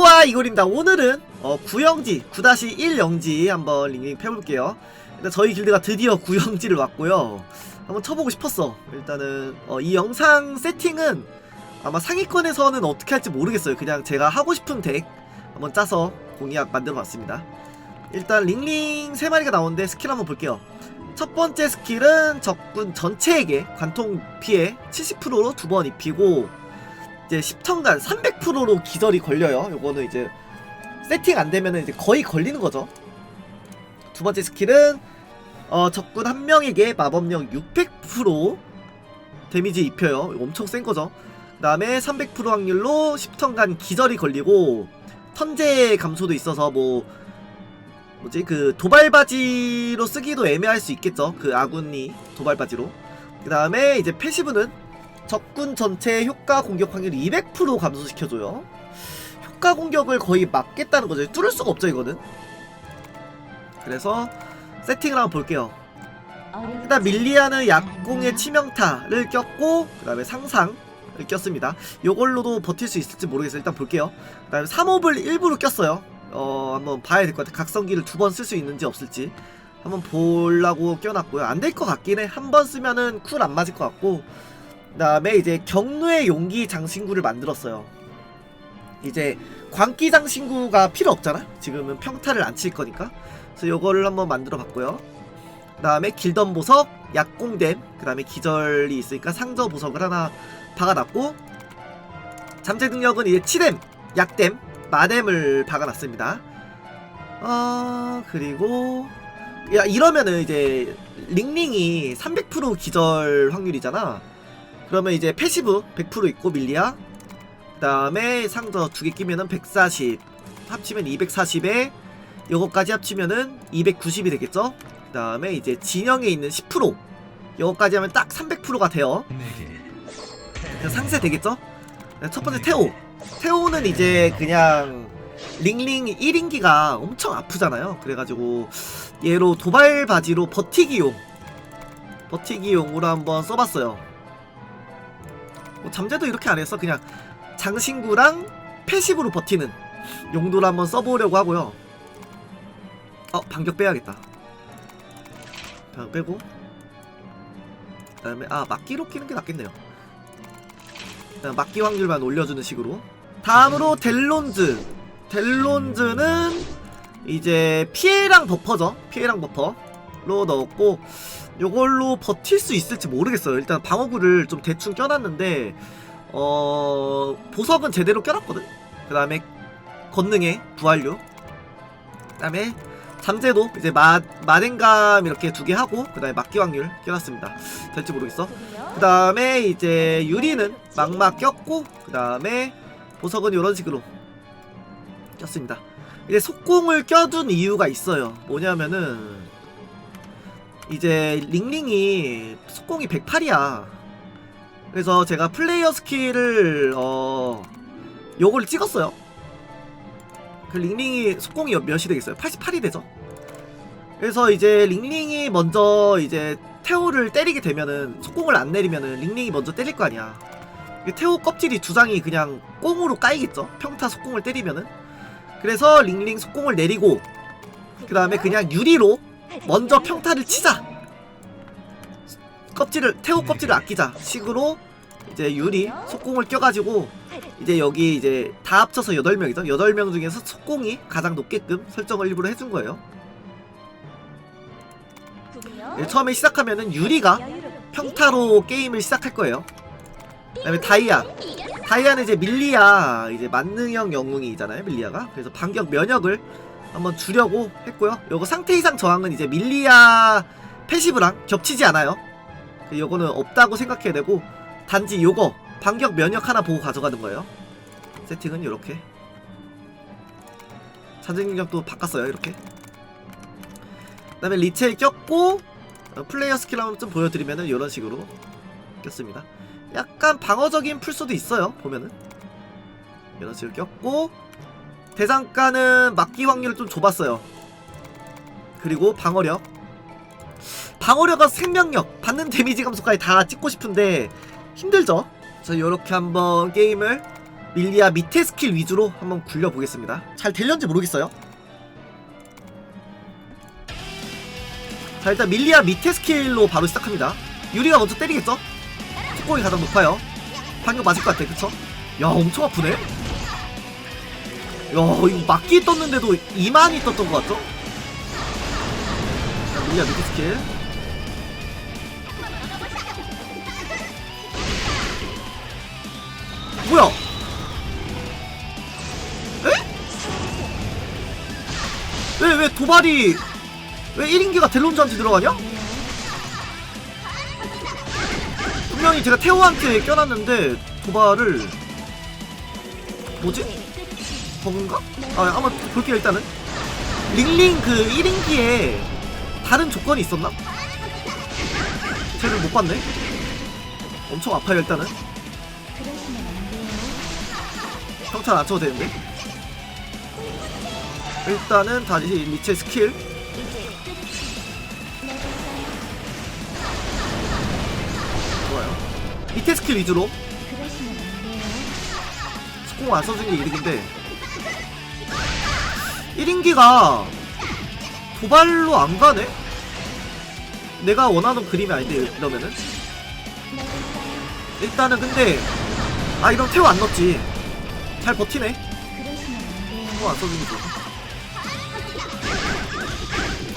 아쿠아 이골입니다. 오늘은 어, 구영지 9-1 영지 한번 링링 펴볼게요. 일단 저희 길드가 드디어 구영지를 왔고요. 한번 쳐보고 싶었어. 일단은 어, 이 영상 세팅은 아마 상위권에서는 어떻게 할지 모르겠어요. 그냥 제가 하고 싶은 덱 한번 짜서 공약 만들어 봤습니다. 일단 링링 3마리가 나오는데 스킬 한번 볼게요. 첫 번째 스킬은 적군 전체에게 관통 피해 70%로 두 번 입히고 이제 10천간 300%로 기절이 걸려요. 요거는 이제 세팅 안 되면은 이제 거의 걸리는 거죠. 두 번째 스킬은 어, 적군 한 명에게 마법력 600% 데미지 입혀요. 엄청 센 거죠. 그 다음에 300% 확률로 10턴간 기절이 걸리고 턴제 감소도 있어서 뭐 뭐지 그 도발바지로 쓰기도 애매할 수 있겠죠. 그 아군이 도발바지로. 그 다음에 이제 패시브는 적군 전체 효과 공격 확률 200% 감소시켜줘요. 효과 공격을 거의 막겠다는 거죠. 뚫을 수가 없죠 이거는. 그래서 세팅을 한번 볼게요. 일단 밀리아는 약공의 치명타를 꼈고 그 다음에 상상을 꼈습니다. 요걸로도 버틸 수 있을지 모르겠어요. 일단 볼게요. 그 다음에 3홉을 일부러 꼈어요. 어 한번 봐야 될 것 같아요. 각성기를 두 번 쓸 수 있는지 없을지 한번 보려고 껴놨고요. 안 될 것 같긴 해. 한 번 쓰면은 쿨 안 맞을 것 같고 그 다음에 이제 경로의 용기 장신구를 만들었어요. 이제 광기 장신구가 필요 없잖아. 지금은 평타를 안 칠 거니까. 그래서 요거를 한번 만들어 봤고요. 그 다음에 길던 보석, 약공댐, 그 다음에 기절이 있으니까 상저 보석을 하나 박아놨고 잠재 능력은 이제 치댐, 약댐, 마댐을 박아놨습니다. 어 그리고 야 이러면은 이제 링링이 300% 기절 확률이잖아. 그러면 이제 패시브 100% 있고 밀리아. 그 다음에 상저 두개 끼면은 140 합치면 240에 요거까지 합치면은 290이 되겠죠? 그 다음에 이제 진영에 있는 10% 요거까지 하면 딱 300%가 돼요. 그래서 상세 되겠죠? 네, 첫 번째 태오 태오는 이제 그냥 링링 1인기가 엄청 아프잖아요. 그래가지고 얘로 도발 바지로 버티기용. 버티기용으로 한번 써봤어요. 뭐 잠재도 이렇게 안 했어. 그냥 장신구랑 패시브로 버티는 용도로 한번 써보려고 하고요. 어 반격 빼야겠다. 반격 빼고. 그 다음에 아 막기로 끼는 게 낫겠네요. 그다음 막기 확률만 올려주는 식으로. 다음으로 델론즈. 델론즈는 이제 피해랑 버퍼죠. 피해랑 버퍼로 넣었고 요걸로 버틸 수 있을지 모르겠어요. 일단 방어구를 좀 대충 껴놨는데 어 보석은 제대로 껴놨거든? 그 다음에 건능에 부활류. 그 다음에 잠재도 이제 마, 마den감 이렇게 두 개 하고 그 다음에 막기 확률 껴놨습니다. 될지 모르겠어. 그 다음에 이제 유리는 막막 꼈고 그 다음에 보석은 이런 식으로 꼈습니다. 이제 속공을 껴둔 이유가 있어요. 뭐냐면은 이제 링링이 속공이 108이야. 그래서 제가 플레이어 스킬을 어 요걸 찍었어요. 그 링링이 속공이 몇이 되겠어요? 88이 되죠? 그래서 이제 링링이 먼저 이제 태오를 때리게 되면은 속공을 안 내리면은 링링이 먼저 때릴 거 아니야. 이 태오 껍질이 두 장이 그냥 꽁으로 까이겠죠? 평타 속공을 때리면은. 그래서 링링 속공을 내리고 그 다음에 그냥 유리로 먼저 평타를 치자. 껍질을 태오 껍질을 아끼자 식으로 이제 유리 속공을 껴가지고 이제 여기 이제 다 합쳐서 8명이죠. 8명 중에서 속공이 가장 높게끔 설정을 일부러 해준 거예요. 예, 처음에 시작하면은 유리가 평타로 게임을 시작할 거예요. 그 다음에 다이아. 다이아는 이제 밀리아 이제 만능형 영웅이잖아요 밀리아가. 그래서 반격 면역을 한번 주려고 했고요. 요거 상태 이상 저항은 이제 밀리아 패시브랑 겹치지 않아요. 그 요거는 없다고 생각해야 되고 단지 요거 반격 면역 하나 보고 가져가는 거예요. 세팅은 잔증 능력도 바꿨어요 이렇게. 그 다음에 리첼 꼈고 어, 플레이어 스킬 한번 좀 보여드리면은 이런 식으로 꼈습니다. 약간 방어적인 풀수도 있어요 보면은. 이런 식으로 꼈고 대상가는 막기 확률을 좀 좁았어요. 그리고 방어력. 방어력과 생명력. 받는 데미지 감소까지 다 찍고 싶은데 힘들죠? 그래서 이렇게 한번 게임을 밀리아 밑에 스킬 위주로 한번 굴려보겠습니다. 잘 될련지 모르겠어요. 자 일단 밀리아 밑에 스킬로 바로 시작합니다. 유리가 먼저 때리겠죠? 속공이 가장 높아요. 방금 맞을 것 같아. 그쵸? 야 엄청 아프네. 야 이거 맞기 떴는데도 2만이 떴던 것 같죠? 자 밀리아 밑에 스킬 뭐야 에? 왜, 왜 도발이 왜 1인기가 델론즈한테 들어가냐? 분명히 제가 태호한테 껴놨는데 도발을 뭐지? 버그인가? 아 한번 볼게요 일단은. 링링 그 1인기에 다른 조건이 있었나? 쟤를 못 봤네. 엄청 아파요 일단은. 평탄 안 쳐도 되는데. 일단은 다시 리체 스킬. 좋아요. 밑에 스킬 위주로. 스공 안 써준 게 이득인데 1인기가 도발로 안 가네? 내가 원하는 그림이 아닌데 이러면은 일단은 근데 아 이런 태워 안 넣었지 잘 버티네 태워 안 써주는 거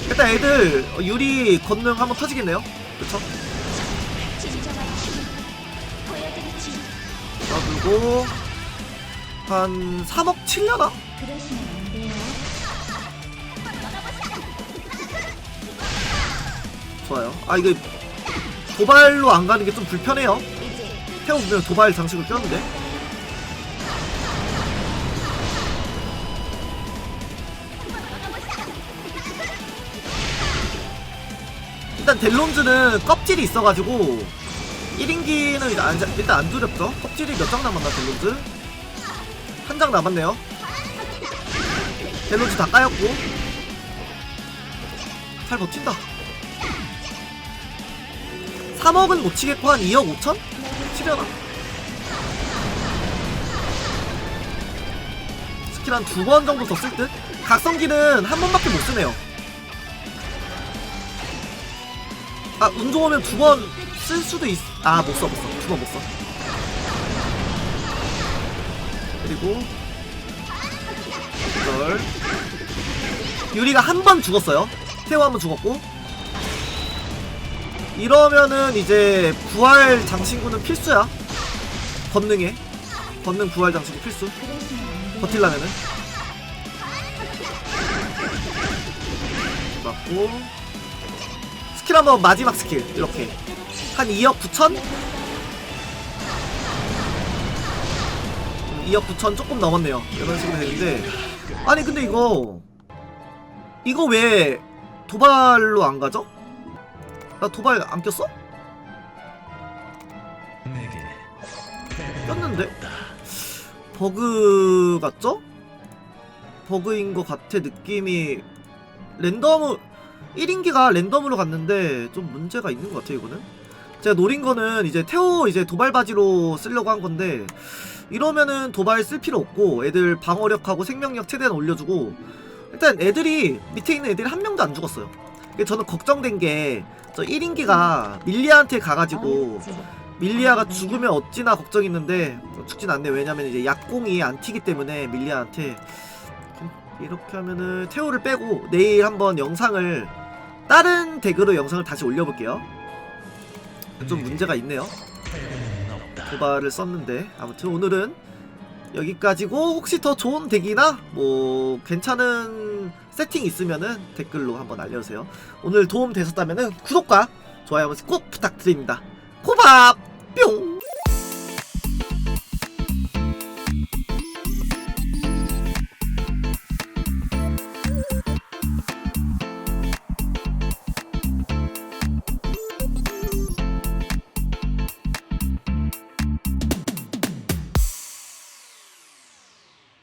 일단 애들 어, 유리 건능 한번 터지겠네요 그쵸? 그리고 한 3억 칠려나? 좋아요. 아 이게 도발로 안 가는 게 좀 불편해요. 태워 보면 도발 장식을 꼈는데. 일단 델론즈는 껍질이 있어가지고 1인기는 일단 안, 일단 안 두렵죠? 껍질이 몇 장 남았나 델론즈? 한 장 남았네요. 델론즈 다 까였고. 잘 버틴다 3억은 못 치겠고 한 2억 5천? 치려나? 스킬 한 두 번 정도 더 쓸 듯? 각성기는 한 번밖에 못 쓰네요 아, 운 좋으면 두 번 쓸 수도 있, 아, 못 써, 못 써. 두 번 못 써. 그리고, 이걸. 유리가 한 번 죽었어요. 태호 한 번 죽었고. 이러면은 이제 부활 장신구는 필수야. 권능에. 권능 부활 장신구 필수. 버틸라면은. 맞고. 스킬 한번 마지막 스킬 이렇게 한 2억 9천? 2억 9천 조금 넘었네요 이런 식으로 되는데 아니 근데 이거 이거 왜 도발로 안 가죠? 나 도발 안 꼈어? 꼈는데? 버그 같죠? 버그인 것 같아 느낌이 랜덤 1인기가 랜덤으로 갔는데 좀 문제가 있는 것 같아요 이거는 제가 노린 거는 이제 태호 이제 도발 바지로 쓰려고 한 건데 이러면은 도발 쓸 필요 없고 애들 방어력하고 생명력 최대한 올려주고 일단 애들이 밑에 있는 애들이 한 명도 안 죽었어요 저는 걱정된 게 저 1인기가 밀리아한테 가가지고 밀리아가 죽으면 어찌나 걱정했는데 죽진 않네. 왜냐면 이제 약공이 안 튀기 때문에 밀리아한테 이렇게 하면은 태호를 빼고 내일 한번 영상을 다른 덱으로 영상을 다시 올려볼게요. 좀 문제가 있네요. 도발을 썼는데 아무튼 오늘은 여기까지고 혹시 더 좋은 덱이나 뭐 괜찮은 세팅 있으면은 댓글로 한번 알려주세요. 오늘 도움 되셨다면은 구독과 좋아요 한 번씩 꼭 부탁드립니다. 고밥 뿅